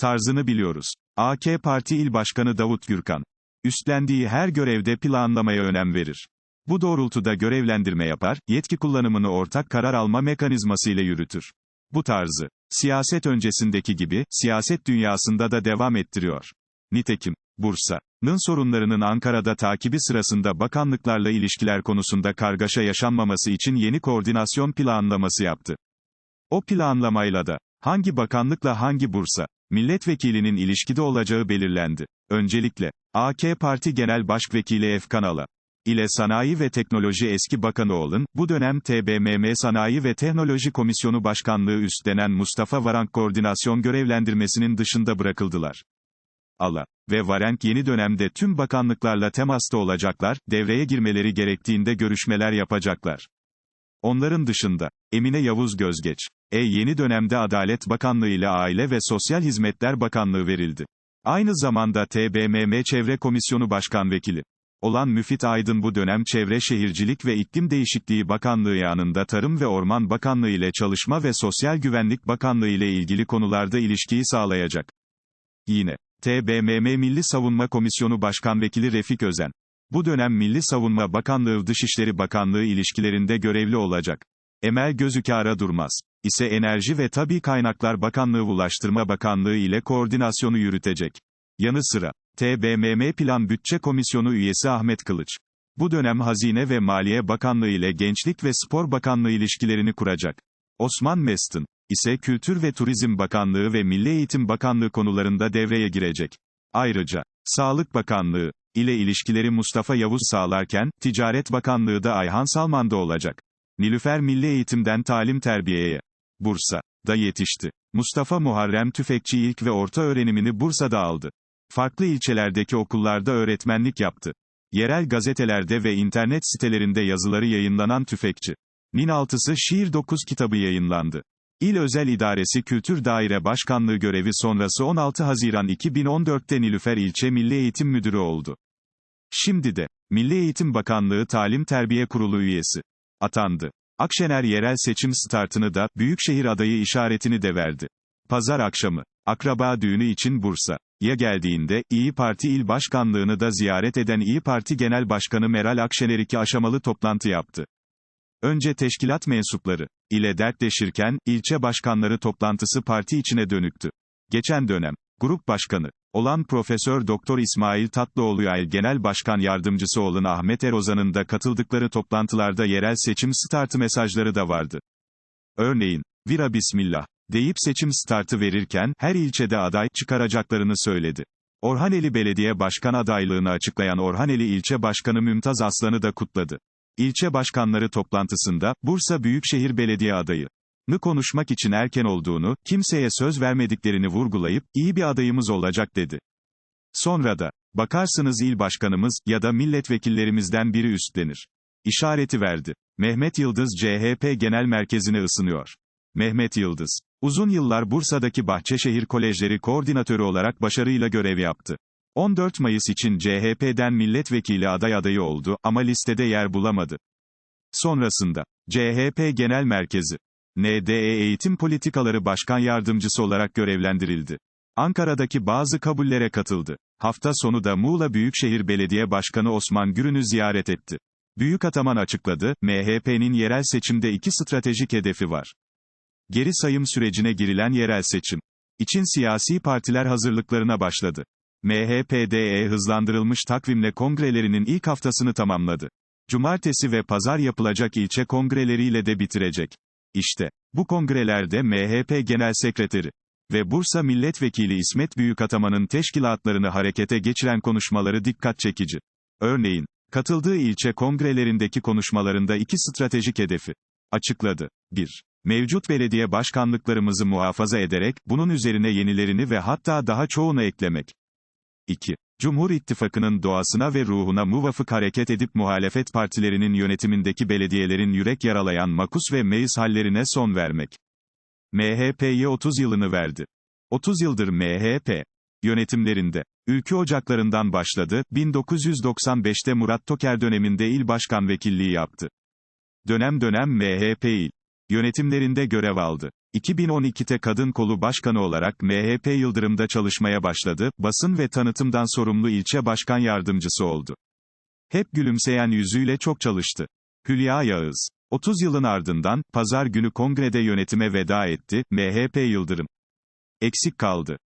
Tarzını biliyoruz. AK Parti İl Başkanı Davut Gürkan. Üstlendiği her görevde planlamaya önem verir. Bu doğrultuda görevlendirme yapar, yetki kullanımını ortak karar alma mekanizması ile yürütür. Bu tarzı, siyaset öncesindeki gibi, siyaset dünyasında da devam ettiriyor. Nitekim, Bursa'nın sorunlarının Ankara'da takibi sırasında bakanlıklarla ilişkiler konusunda kargaşa yaşanmaması için yeni koordinasyon planlaması yaptı. O planlamayla da, hangi bakanlıkla hangi Bursa, milletvekilinin ilişkide olacağı belirlendi. Öncelikle, AK Parti Genel Başvekili Efkan Ala ile Sanayi ve Teknoloji eski Bakanı olun, bu dönem TBMM Sanayi ve Teknoloji Komisyonu Başkanlığı üstlenen Mustafa Varank koordinasyon görevlendirmesinin dışında bırakıldılar. Ala ve Varank yeni dönemde tüm bakanlıklarla temasta olacaklar, devreye girmeleri gerektiğinde görüşmeler yapacaklar. Onların dışında, Emine Yavuz Gözgeç, e yeni dönemde Adalet Bakanlığı ile Aile ve Sosyal Hizmetler Bakanlığı verildi. Aynı zamanda TBMM Çevre Komisyonu Başkan Vekili olan Müfit Aydın bu dönem Çevre Şehircilik ve İklim Değişikliği Bakanlığı yanında Tarım ve Orman Bakanlığı ile Çalışma ve Sosyal Güvenlik Bakanlığı ile ilgili konularda ilişkiyi sağlayacak. Yine, TBMM Milli Savunma Komisyonu Başkan Vekili Refik Özen. Bu dönem Milli Savunma Bakanlığı Dışişleri Bakanlığı ilişkilerinde görevli olacak. Emel Gözükara Durmaz ise Enerji ve Tabi Kaynaklar Bakanlığı Ulaştırma Bakanlığı ile koordinasyonu yürütecek. Yanı sıra, TBMM Plan Bütçe Komisyonu üyesi Ahmet Kılıç. Bu dönem Hazine ve Maliye Bakanlığı ile Gençlik ve Spor Bakanlığı ilişkilerini kuracak. Osman Mestin ise Kültür ve Turizm Bakanlığı ve Milli Eğitim Bakanlığı konularında devreye girecek. Ayrıca, Sağlık Bakanlığı ile ilişkileri Mustafa Yavuz sağlarken, Ticaret Bakanlığı da Ayhan Salman'da olacak. Nilüfer Milli Eğitim'den talim terbiyeye. Bursa'da yetişti. Mustafa Muharrem Tüfekçi ilk ve orta öğrenimini Bursa'da aldı. Farklı ilçelerdeki okullarda öğretmenlik yaptı. Yerel gazetelerde ve internet sitelerinde yazıları yayınlanan Tüfekçi. Nin altısı şiir 9 kitabı yayınlandı. İl Özel İdaresi Kültür Daire Başkanlığı görevi sonrası 16 Haziran 2014'te Nilüfer İlçe Milli Eğitim Müdürü oldu. Şimdi de, Milli Eğitim Bakanlığı Talim Terbiye Kurulu üyesi atandı. Akşener yerel seçim startını da, Büyükşehir adayı işaretini de verdi. Pazar akşamı, akraba düğünü için Bursa. Ya geldiğinde, İyi Parti İl Başkanlığını da ziyaret eden İyi Parti Genel Başkanı Meral Akşener iki aşamalı toplantı yaptı. Önce teşkilat mensupları ile dertleşirken, ilçe başkanları toplantısı parti içine dönüktü. Geçen dönem, grup başkanı olan Profesör Doktor İsmail Tatlıoğlu Yayl Genel Başkan Yardımcısı olan Ahmet Erozan'ın da katıldıkları toplantılarda yerel seçim startı mesajları da vardı. Örneğin, Vira Bismillah deyip seçim startı verirken, her ilçede aday çıkaracaklarını söyledi. Orhaneli Belediye Başkan adaylığını açıklayan Orhaneli İlçe Başkanı Mümtaz Aslan'ı da kutladı. İlçe başkanları toplantısında, Bursa Büyükşehir Belediye adayı nı konuşmak için erken olduğunu, kimseye söz vermediklerini vurgulayıp, iyi bir adayımız olacak dedi. Sonra da, bakarsınız il başkanımız, ya da milletvekillerimizden biri üstlenir. İşareti verdi. Mehmet Yıldız CHP Genel Merkezi'ne ısınıyor. Mehmet Yıldız, uzun yıllar Bursa'daki Bahçeşehir Kolejleri koordinatörü olarak başarıyla görev yaptı. 14 Mayıs için CHP'den milletvekili aday adayı oldu ama listede yer bulamadı. Sonrasında, CHP Genel Merkezi, NDE Eğitim Politikaları Başkan Yardımcısı olarak görevlendirildi. Ankara'daki bazı kabullere katıldı. Hafta sonu da Muğla Büyükşehir Belediye Başkanı Osman Gürün'ü ziyaret etti. Büyük Ataman açıkladı, MHP'nin yerel seçimde iki stratejik hedefi var. Geri sayım sürecine girilen yerel seçim için siyasi partiler hazırlıklarına başladı. MHPDE hızlandırılmış takvimle kongrelerinin ilk haftasını tamamladı. Cumartesi ve pazar yapılacak ilçe kongreleriyle de bitirecek. İşte, bu kongrelerde MHP Genel Sekreteri ve Bursa Milletvekili İsmet Büyükataman'ın teşkilatlarını harekete geçiren konuşmaları dikkat çekici. Örneğin, katıldığı ilçe kongrelerindeki konuşmalarında iki stratejik hedefi açıkladı. 1. Mevcut belediye başkanlıklarımızı muhafaza ederek, bunun üzerine yenilerini ve hatta daha çoğunu eklemek. 2. Cumhur İttifakı'nın doğasına ve ruhuna muvafık hareket edip muhalefet partilerinin yönetimindeki belediyelerin yürek yaralayan makus ve meis hallerine son vermek. MHP'ye 30 yılını verdi. 30 yıldır MHP yönetimlerinde ülke ocaklarından başladı, 1995'te Murat Toker döneminde il başkan vekilliği yaptı. Dönem dönem MHP il yönetimlerinde görev aldı. 2012'te kadın kolu başkanı olarak MHP Yıldırım'da çalışmaya başladı, basın ve tanıtımdan sorumlu ilçe başkan yardımcısı oldu. Hep gülümseyen yüzüyle çok çalıştı. Hülya Yağız. 30 yılın ardından, pazar günü kongrede yönetime veda etti, MHP Yıldırım. Eksik kaldı.